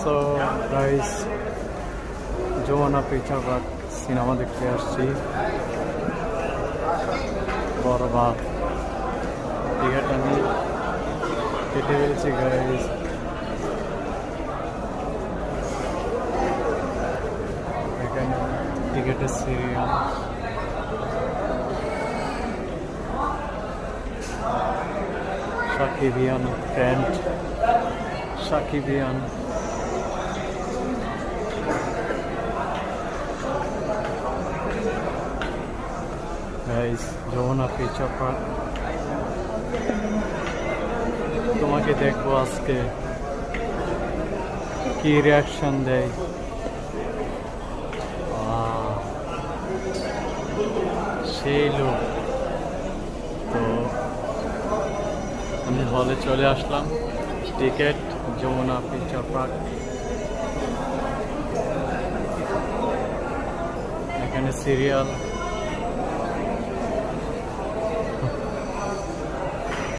So guys জোয়ানা পিছাবাগ cinema দেখতে আসছি। বরবাদ টিকিট আমি কেটে ফেলেছি গাইস এখানে টিকিটের সিরিয়াল। সাকিবিয়ান ফ্রেন্ড সাকিবিয়ান গাইস যমুনা পিকচার পার্ক তোমাকে দেখব আজকে। কি রিয়াকশন দেয়? সেই লোক। তো আমি হলে চলে আসলাম। টিকিট, যমুনা পিকচার পার্ক এখানে সিরিয়াল